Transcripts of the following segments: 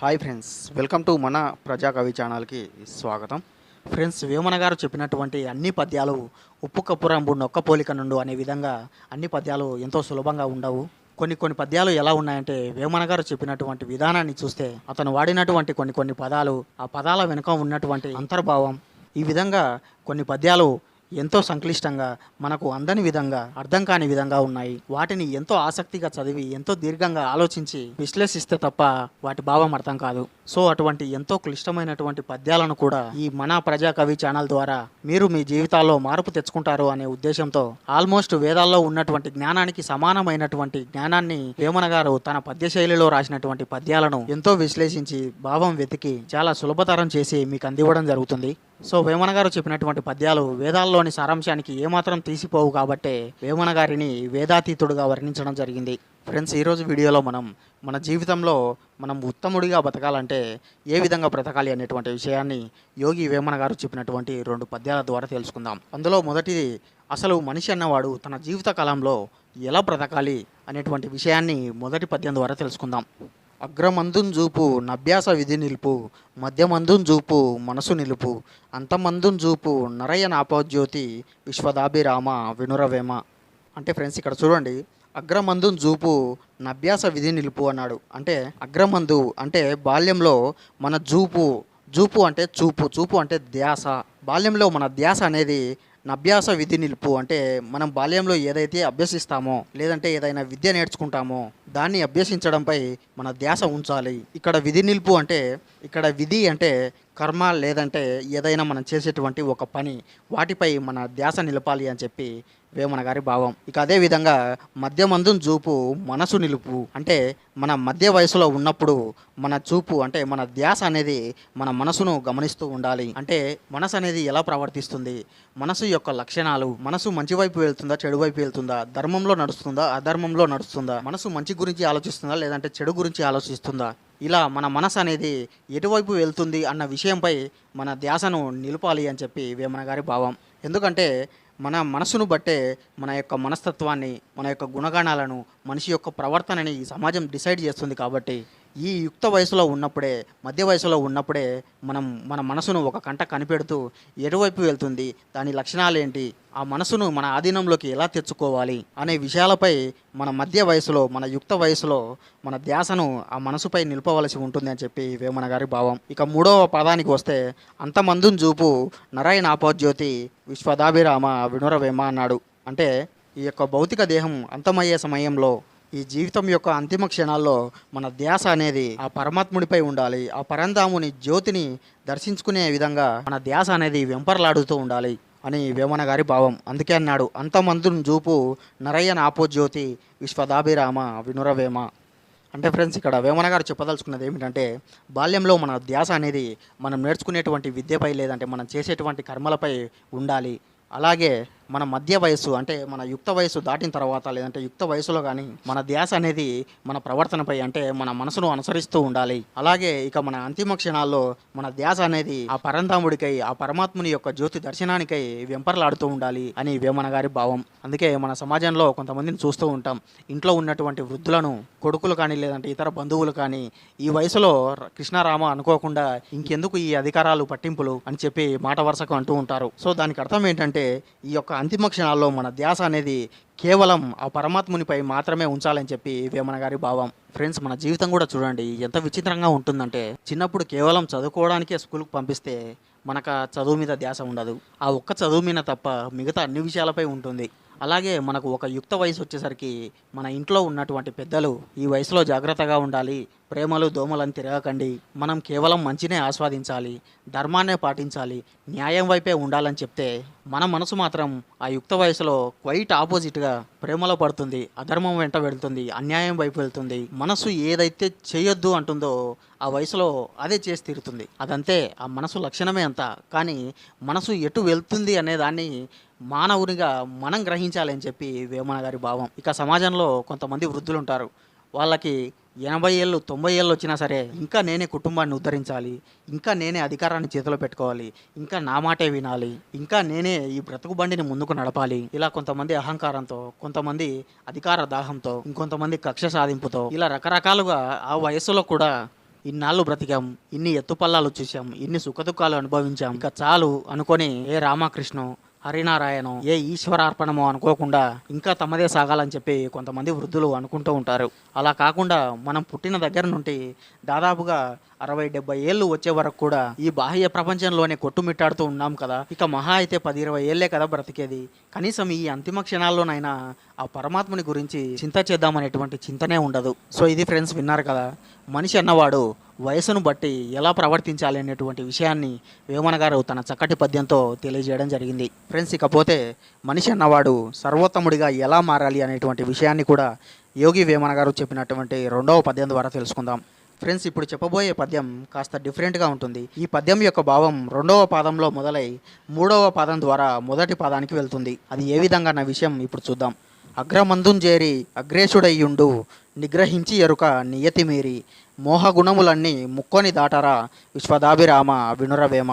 Hi friends welcome to మన ప్రజాకవి ఛానల్కి స్వాగతం. ఫ్రెండ్స్ వేమన గారు చెప్పినటువంటి అన్ని పద్యాలు ఉప్పు కప్పు రంబు నొక్క పోలిక నుండు అనే విధంగా అన్ని పద్యాలు ఎంతో సులభంగా ఉండవు. కొన్ని కొన్ని పద్యాలు ఎలా ఉన్నాయంటే వేమన గారు చెప్పినటువంటి విధానాన్ని చూస్తే అతను వాడినటువంటి కొన్ని కొన్ని పదాలు ఆ పదాల వెనుక ఉన్నటువంటి అంతర్భావం ఈ విధంగా కొన్ని పద్యాలు ఎంతో సంక్లిష్టంగా మనకు అందని విధంగా అర్థం కాని విధంగా ఉన్నాయి. వాటిని ఎంతో ఆసక్తిగా చదివి ఎంతో దీర్ఘంగా ఆలోచించి విశ్లేషిస్తే తప్ప వాటి భావం అర్థం కాదు. సో అటువంటి ఎంతో క్లిష్టమైనటువంటి పద్యాలను కూడా ఈ మన ప్రజా కవి ఛానల్ ద్వారా మీరు మీ జీవితాల్లో మార్పు తెచ్చుకుంటారు అనే ఉద్దేశంతో ఆల్మోస్ట్ వేదాల్లో ఉన్నటువంటి జ్ఞానానికి సమానమైనటువంటి జ్ఞానాన్ని వేమన గారు తన పద్య శైలిలో రాసినటువంటి పద్యాలను ఎంతో విశ్లేషించి భావం వెతికి చాలా సులభతరం చేసి మీకు అందివ్వడం జరుగుతుంది. సో వేమన గారు చెప్పినటువంటి పద్యాలు వేదాల్లో వేదాల్లోని సారాంశానికి ఏమాత్రం తీసిపోవు కాబట్టే వేమన గారిని వేదాతీతుడుగా వర్ణించడం జరిగింది. ఫ్రెండ్స్ ఈరోజు వీడియోలో మనం మన జీవితంలో మనం ఉత్తముడిగా బతకాలంటే ఏ విధంగా బ్రతకాలి అనేటువంటి విషయాన్ని యోగి వేమన గారు చెప్పినటువంటి రెండు పద్యాల ద్వారా తెలుసుకుందాం. అందులో మొదటిది అసలు మనిషి అన్నవాడు తన జీవిత కాలంలో ఎలా బ్రతకాలి అనేటువంటి విషయాన్ని మొదటి పద్యం ద్వారా తెలుసుకుందాం. అగ్రమందున్ చూపు నభ్యాస విధి నిలుపు మధ్యమందున్ చూపు మనసు నిలుపు అంతమందున్ చూపు నరయ నాపోజ్యోతి విశ్వదాభిరామ వినురవేమ. అంటే ఫ్రెండ్స్ ఇక్కడ చూడండి అగ్రమందున్ చూపు నభ్యాస విధి నిలుపు అన్నాడు. అంటే అగ్రమందు అంటే బాల్యంలో మన జూపు జూపు అంటే చూపు చూపు అంటే ధ్యాస. బాల్యంలో మన ధ్యాస అనేది అభ్యాస విధి నిలుపు అంటే మనం బాల్యంలో ఏదైతే అభ్యసిస్తామో లేదంటే ఏదైనా విద్య నేర్చుకుంటామో దాన్ని అభ్యసించడంపై మన ధ్యాస ఉంచాలి. ఇక్కడ విధి నిలుపు అంటే ఇక్కడ విధి అంటే కర్మ లేదంటే ఏదైనా మనం చేసేటువంటి ఒక పని వాటిపై మన ధ్యాస నిలపాలి అని చెప్పి వేమన గారి భావం. ఇక అదే విధంగా చూపు మనసు నిలుపు. అంటే మన మధ్య వయసులో ఉన్నప్పుడు మన చూపు అంటే మన ధ్యాస అనేది మన మనసును గమనిస్తూ ఉండాలి. అంటే మనసు అనేది ఎలా ప్రవర్తిస్తుంది? మనసు యొక్క లక్షణాలు మనసు మంచి వైపు వెళ్తుందా చెడు వైపు వెళ్తుందా? ధర్మంలో నడుస్తుందా అధర్మంలో నడుస్తుందా? మనసు మంచి గురించి ఆలోచిస్తుందా లేదంటే చెడు గురించి ఆలోచిస్తుందా? ఇలా మన మనసు అనేది ఎటువైపు వెళ్తుంది అన్న విషయంపై మన ధ్యాసను నిలపాలి అని చెప్పి వేమన గారి భావం. ఎందుకంటే మన మనసును బట్టే మన యొక్క మనస్తత్వాన్ని మన యొక్క గుణగణాలను మనిషి యొక్క ప్రవర్తనని ఈ సమాజం డిసైడ్ చేస్తుంది కాబట్టి ఈ యుక్త వయసులో ఉన్నప్పుడే మధ్య వయసులో ఉన్నప్పుడే మనం మన మనసును ఒక కంట కనిపెడుతూ ఎటువైపు వెళ్తుంది దాని లక్షణాలు ఏంటి ఆ మనసును మన ఆధీనంలోకి ఎలా తెచ్చుకోవాలి అనే విషయాలపై మన మధ్య వయసులో మన యుక్త వయసులో మన ధ్యాసను ఆ మనసుపై నిలపవలసి ఉంటుంది అని చెప్పి వేమన గారి భావం. ఇక మూడవ పదానికి వస్తే అంతమందున్ చూపు నరాయణ ఆపోజ్యోతి విశ్వదాభిరామ వినురవేమ అన్నాడు. అంటే ఈ యొక్క భౌతిక దేహం అంతమయ్యే సమయంలో ఈ జీవితం యొక్క అంతిమ క్షణాల్లో మన ధ్యాస అనేది ఆ పరమాత్ముడిపై ఉండాలి ఆ పరంధాముని జ్యోతిని దర్శించుకునే విధంగా మన ధ్యాస అనేది వెంపర్లాడుతూ ఉండాలి అని వేమన గారి భావం. అందుకే అన్నాడు అంతమందును చూపు నరయ్య నాపోజ్యోతి విశ్వదాభిరామ వినురవేమ. అంటే ఫ్రెండ్స్ ఇక్కడ వేమన గారు చెప్పదలుచుకున్నది ఏమిటంటే బాల్యంలో మన ధ్యాస అనేది మనం నేర్చుకునేటువంటి విద్యపై లేదంటే మనం చేసేటువంటి కర్మలపై ఉండాలి. అలాగే మన మధ్య వయస్సు అంటే మన యుక్త వయస్సు దాటిన తర్వాత లేదంటే యుక్త వయసులో కానీ మన ధ్యాస అనేది మన ప్రవర్తనపై అంటే మన మనసును అనుసరిస్తూ ఉండాలి. అలాగే ఇక మన అంతిమ క్షణాల్లో మన ధ్యాస అనేది ఆ పరంధాముడికై ఆ పరమాత్ముని యొక్క జ్యోతి దర్శనానికై వెంపర్లాడుతూ ఉండాలి అని వేమన గారి భావం. అందుకే మన సమాజంలో కొంతమందిని చూస్తూ ఉంటాం. ఇంట్లో ఉన్నటువంటి వృద్ధులను కొడుకులు కానీ లేదంటే ఇతర బంధువులు కానీ ఈ వయసులో కృష్ణారామ అనుకోకుండా ఇంకెందుకు ఈ అధికారాలు పట్టింపులు అని చెప్పి మాట వరుసకు అంటూ ఉంటారు. సో దానికి అర్థం ఏంటంటే ఈ యొక్క అంతిమ క్షణాల్లో మన ధ్యాస అనేది కేవలం ఆ పరమాత్మునిపై మాత్రమే ఉంచాలని చెప్పి వేమన గారి భావం. ఫ్రెండ్స్ మన జీవితం కూడా చూడండి ఎంత విచిత్రంగా ఉంటుందంటే చిన్నప్పుడు కేవలం చదువుకోవడానికే స్కూల్కి పంపిస్తే మనకు చదువు మీద ధ్యాస ఉండదు. ఆ ఒక్క చదువు మీద తప్ప మిగతా అన్ని విషయాలపై ఉంటుంది. అలాగే మనకు ఒక యుక్త వయసు వచ్చేసరికి మన ఇంట్లో ఉన్నటువంటి పెద్దలు ఈ వయసులో జాగ్రత్తగా ఉండాలి ప్రేమలు దోమలను తిరగకండి మనం కేవలం మంచినే ఆస్వాదించాలి ధర్మాన్నే పాటించాలి న్యాయం వైపే ఉండాలని చెప్తే మన మనసు మాత్రం ఆ యుక్త వయసులో క్వైట్ ఆపోజిట్గా ప్రేమలో పడుతుంది అధర్మం వెంట వెళ్తుంది అన్యాయం వైపు వెళ్తుంది మనసు ఏదైతే చేయొద్దు అంటుందో ఆ వయసులో అదే చేసి తీరుతుంది. అదంతే ఆ మనసు లక్షణమే అంత. కానీ మనసు ఎటు వెళ్తుంది అనే దాన్ని మానవునిగా మనం గ్రహించాలని చెప్పి వేమన గారి భావం. ఇక సమాజంలో కొంతమంది వృద్ధులు ఉంటారు వాళ్ళకి ఎనభై ఏళ్ళు తొంభై ఏళ్ళు వచ్చినా సరే ఇంకా నేనే కుటుంబాన్ని ఉద్ధరించాలి ఇంకా నేనే అధికారాన్ని చేతిలో పెట్టుకోవాలి ఇంకా నా మాటే వినాలి ఇంకా నేనే ఈ బ్రతుకు బండిని ముందుకు నడపాలి. ఇలా కొంతమంది అహంకారంతో కొంతమంది అధికార దాహంతో ఇంకొంతమంది కక్ష సాధింపుతో ఇలా రకరకాలుగా ఆ వయస్సులో కూడా ఇన్నాళ్ళు బ్రతికాం ఇన్ని ఎత్తుపల్లాలు చూసాం ఇన్ని సుఖదుఖాలు అనుభవించాం. ఇంకా చాలు అనుకొని ఏ రామకృష్ణ హరినారాయణం ఏ ఈశ్వరార్పణమో అనుకోకుండా ఇంకా తమదే సాగాలని చెప్పి కొంతమంది వృద్ధులు అనుకుంటూ ఉంటారు. అలా కాకుండా మనం పుట్టిన దగ్గర నుండి దాదాపుగా అరవై డెబ్బై ఏళ్ళు వచ్చే వరకు కూడా ఈ బాహ్య ప్రపంచంలోనే కొట్టుమిట్టాడుతూ ఉన్నాం కదా. ఇక మహా అయితే పది ఇరవై ఏళ్ళే కదా బ్రతికేది. కనీసం ఈ అంతిమ క్షణాల్లోనైనా ఆ పరమాత్మని గురించి చింత చేద్దామనేటువంటి చింతనే ఉండదు. సో ఇది ఫ్రెండ్స్ విన్నారు కదా. మనిషి అన్నవాడు వయసును బట్టి ఎలా ప్రవర్తించాలి అనేటువంటి విషయాన్ని వేమన గారు తన చక్కటి పద్యంతో తెలియజేయడం జరిగింది. ఫ్రెండ్స్ ఇకపోతే మనిషి అన్నవాడు సర్వోత్తముడిగా ఎలా మారాలి అనేటువంటి విషయాన్ని కూడా యోగి వేమన గారు చెప్పినటువంటి రెండవ పద్యం ద్వారా తెలుసుకుందాం. ఫ్రెండ్స్ ఇప్పుడు చెప్పబోయే పద్యం కాస్త డిఫరెంట్గా ఉంటుంది. ఈ పద్యం యొక్క భావం రెండవ పాదంలో మొదలై మూడవ పాదం ద్వారా మొదటి పాదానికి వెళ్తుంది. అది ఏ విధంగా అన్న విషయం ఇప్పుడు చూద్దాం. అగ్రమందుంజేరి అగ్రేషుడయ్యుండు నిగ్రహించి ఎరుక నియతి మీరి మోహగుణములన్నీ ముక్కొని దాటరా విశ్వదాభిరామ వినురవేమ.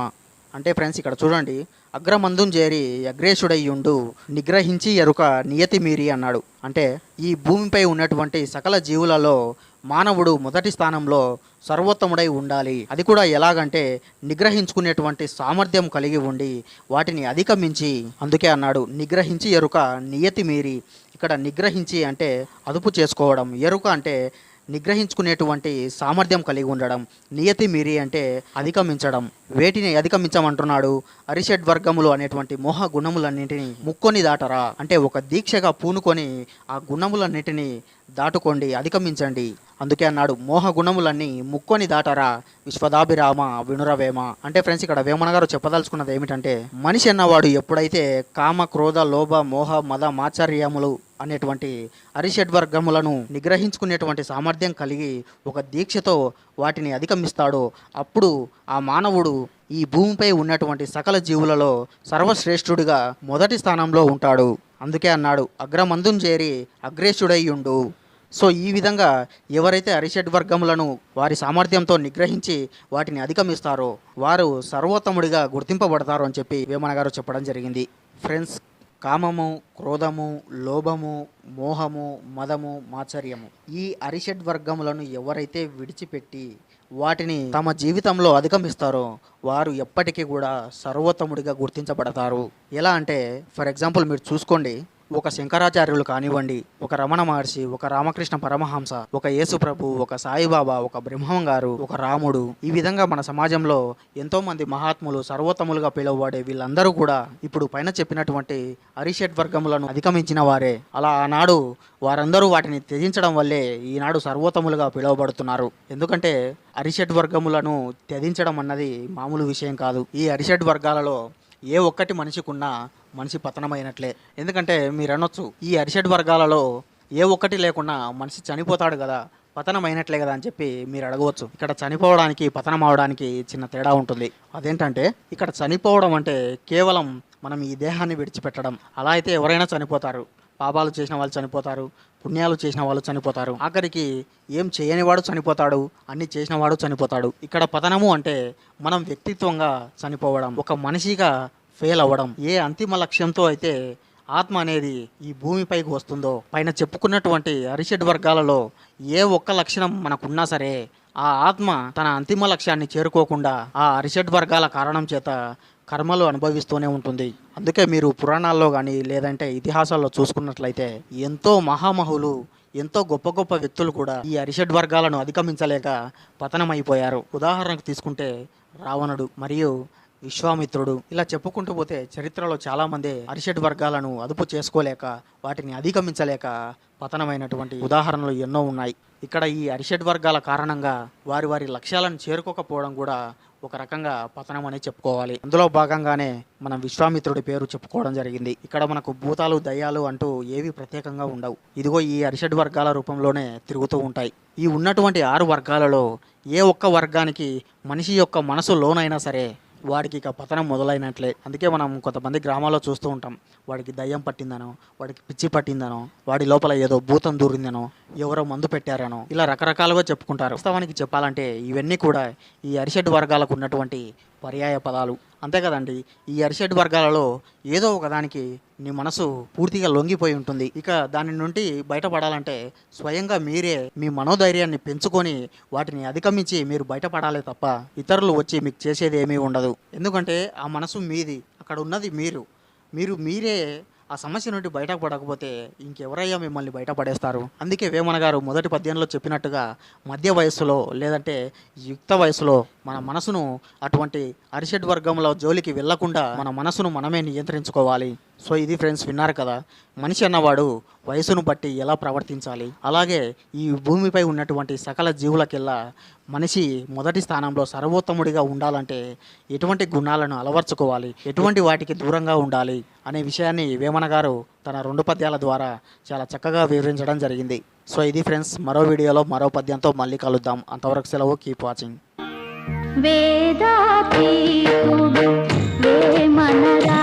అంటే ఫ్రెండ్స్ ఇక్కడ చూడండి అగ్రమందుం చేరి అగ్రేషుడయ్యుండు నిగ్రహించి ఎరుక నియతి మీరి అన్నాడు. అంటే ఈ భూమిపై ఉన్నటువంటి సకల జీవులలో మానవుడు మొదటి స్థానంలో సర్వోత్తముడై ఉండాలి. అది కూడా ఎలాగంటే నిగ్రహించుకునేటువంటి సామర్థ్యం కలిగి ఉండి వాటిని అధిగమించి అందుకే అన్నాడు నిగ్రహించి ఎరుక నియతి మీరి. ఇక్కడ నిగ్రహించి అంటే అదుపు చేసుకోవడం ఎరుక అంటే నిగ్రహించుకునేటువంటి సామర్థ్యం కలిగి ఉండడం నియతి మీరి అంటే అధిగమించడం. వేటిని అధిగమించమంటున్నాడు? అరిషడ్ వర్గములు అనేటువంటి మోహ గుణములన్నింటినీ ముక్కొని దాటరా? అంటే ఒక దీక్షగా పూనుకొని ఆ గుణములన్నిటినీ దాటుకోండి అధిగమించండి. అందుకే అన్నాడు మోహ గుణములన్నీ ముక్కొని దాటరా? విశ్వదాభిరామ వినురవేమ. అంటే ఫ్రెండ్స్ ఇక్కడ వేమన గారు చెప్పదలుచుకున్నది ఏమిటంటే మనిషి అన్నవాడు ఎప్పుడైతే కామ క్రోధ లోభ మోహ మద మాచర్యములు అనేటువంటి అరిషడ్ వర్గములను నిగ్రహించుకునేటువంటి సామర్థ్యం కలిగి ఒక దీక్షతో వాటిని అధిగమిస్తాడో అప్పుడు ఆ మానవుడు ఈ భూమిపై ఉన్నటువంటి సకల జీవులలో సర్వశ్రేష్ఠుడిగా మొదటి స్థానంలో ఉంటాడు. అందుకే అన్నాడు అగ్రమందును చేరి అగ్రేషుడయ్యుండు. సో ఈ విధంగా ఎవరైతే అరిషడ్ వర్గములను వారి సామర్థ్యంతో నిగ్రహించి వాటిని అధిగమిస్తారో వారు సర్వోత్తముడిగా గుర్తింపబడతారు అని చెప్పి వేమన గారు చెప్పడం జరిగింది. ఫ్రెండ్స్ కామము క్రోధము లోభము మోహము మదము మాచర్యము. ఈ అరిషడ్ వర్గములను ఎవరైతే విడిచిపెట్టి వాటిని తమ జీవితంలో అధిగమిస్తారో వారు ఎప్పటికీ కూడా సర్వోత్తముడిగా గుర్తించబడతారు. ఎలా అంటే ఫర్ ఎగ్జాంపుల్ మీరు చూసుకోండి. ఒక శంకరాచార్యులు కానివ్వండి ఒక రమణ మహర్షి ఒక రామకృష్ణ పరమహంస ఒక యేసుప్రభు ఒక సాయిబాబా ఒక బ్రహ్మం గారు ఒక రాముడు ఈ విధంగా మన సమాజంలో ఎంతోమంది మహాత్ములు సర్వోత్తములుగా పిలువబడే వీళ్ళందరూ కూడా ఇప్పుడు పైన చెప్పినటువంటి అరిషట్ వర్గములను అధిగమించిన వారే. అలా ఆనాడు వారందరూ వాటిని త్యజించడం వల్లే ఈనాడు సర్వోత్తములుగా పిలువబడుతున్నారు. ఎందుకంటే అరిషట్ వర్గములను త్యజించడం అన్నది మామూలు విషయం కాదు. ఈ అరిషట్ వర్గాలలో ఏ ఒక్కటి మనిషికున్నా మనిషి పతనమైనట్లే. ఎందుకంటే మీరు అనొచ్చు ఈ అరిషడ్ వర్గాలలో ఏ ఒక్కటి లేకుండా మనిషి చనిపోతాడు కదా పతనం అయినట్లే కదా అని చెప్పి మీరు అడగవచ్చు ఇక్కడ చనిపోవడానికి పతనం అవడానికి చిన్న తేడా ఉంటుంది. అదేంటంటే ఇక్కడ చనిపోవడం అంటే కేవలం మనం ఈ దేహాన్ని విడిచిపెట్టడం. అలా అయితే ఎవరైనా చనిపోతారు. పాపాలు చేసిన వాళ్ళు చనిపోతారు పుణ్యాలు చేసిన వాళ్ళు చనిపోతారు. ఆఖరికి ఏం చేయని వాడు చనిపోతాడు అన్ని చేసిన వాడు చనిపోతాడు. ఇక్కడ పతనము అంటే మనం వ్యక్తిత్వంగా చనిపోవడం. ఒక మనిషిగా ఫెయిల్ అవ్వడం. ఏ అంతిమ లక్ష్యంతో అయితే ఆత్మ అనేది ఈ భూమిపైకి వస్తుందో పైన చెప్పుకున్నటువంటి అరిషడ్ వర్గాలలో ఏ ఒక్క లక్షణం మనకున్నా సరే ఆ ఆత్మ తన అంతిమ లక్ష్యాన్ని చేరుకోకుండా ఆ అరిషడ్ వర్గాల కారణం చేత కర్మలు అనుభవిస్తూనే ఉంటుంది. అందుకే మీరు పురాణాల్లో కానీ లేదంటే ఇతిహాసాల్లో చూసుకున్నట్లయితే ఎంతో మహామహులు ఎంతో గొప్ప గొప్ప వ్యక్తులు కూడా ఈ అరిషడ్ వర్గాలను అధిగమించలేక పతనమైపోయారు. ఉదాహరణకు తీసుకుంటే రావణుడు మరియు విశ్వామిత్రుడు. ఇలా చెప్పుకుంటూ పోతే చరిత్రలో చాలామంది అరిషడ్ వర్గాలను అదుపు చేసుకోలేక వాటిని అధిగమించలేక పతనమైనటువంటి ఉదాహరణలు ఎన్నో ఉన్నాయి. ఇక్కడ ఈ అరిషడ్ వర్గాల కారణంగా వారి వారి లక్ష్యాలను చేరుకోకపోవడం కూడా ఒక రకంగా పతనం అని చెప్పుకోవాలి. అందులో భాగంగానే మనం విశ్వామిత్రుడి పేరు చెప్పుకోవడం జరిగింది. ఇక్కడ మనకు భూతాలు దయ్యాలు అంటూ ఏవి ప్రత్యేకంగా ఉండవు. ఇదిగో ఈ అరిషడ్ వర్గాల రూపంలోనే తిరుగుతూ ఉంటాయి. ఈ ఉన్నటువంటి ఆరు వర్గాలలో ఏ ఒక్క వర్గానికి మనిషి యొక్క మనసు లోనైనా సరే వాడికి ఇక పతనం మొదలైనట్లే. అందుకే మనం కొంతమంది గ్రామాల్లో చూస్తూ ఉంటాం. వాడికి దయ్యం పట్టిందనో వాడికి పిచ్చి పట్టిందనో వాడి లోపల ఏదో భూతం దూరిందనో ఎవరో మందు పెట్టారనో ఇలా రకరకాలుగా చెప్పుకుంటారు. వాస్తవానికి చెప్పాలంటే ఇవన్నీ కూడా ఈ అరిషడ్ వర్గాలకు ఉన్నటువంటి పర్యాయ పదాలు. అంతే కదండి. ఈ అరిషడ్ వర్గాలలో ఏదో ఒకదానికి నీ మనసు పూర్తిగా లొంగిపోయి ఉంటుంది. ఇక దాని నుండి బయటపడాలంటే స్వయంగా మీరే మీ మనోధైర్యాన్ని పెంచుకొని వాటిని అధిగమించి మీరు బయటపడాలి తప్ప ఇతరులు వచ్చి మీకు చేసేది ఏమీ ఉండదు. ఎందుకంటే ఆ మనసు మీది అక్కడ ఉన్నది మీరు. మీరు మీరే ఆ సమస్య నుండి బయటకు పడకపోతే ఇంకెవరయ్యా మిమ్మల్ని బయటపడేస్తారు అందుకే వేమన గారు మొదటి పద్యంలో చెప్పినట్టుగా మధ్య వయస్సులో లేదంటే యుక్త వయసులో మన మనసును అటువంటి అరిషడ్ వర్గంలో జోలికి వెళ్ళకుండా మన మనసును మనమే నియంత్రించుకోవాలి. సో ఇది ఫ్రెండ్స్ విన్నారు కదా? మనిషి అన్నవాడు వయసును బట్టి ఎలా ప్రవర్తించాలి? అలాగే ఈ భూమిపై ఉన్నటువంటి సకల జీవులకెల్లా మనిషి మొదటి స్థానంలో సర్వోత్తముడిగా ఉండాలంటే ఎటువంటి గుణాలను అలవర్చుకోవాలి? ఎటువంటి వాటికి దూరంగా ఉండాలి? అనే విషయాన్ని వేమన గారు తన రెండు పద్యాల ద్వారా చాలా చక్కగా వివరించడం జరిగింది. సో ఇది ఫ్రెండ్స్ మరో వీడియోలో మరో పద్యంతో మళ్ళీ కలుద్దాం. అంతవరకు సెలవు కీప్ వాచింగ్ వేదా వేమనరా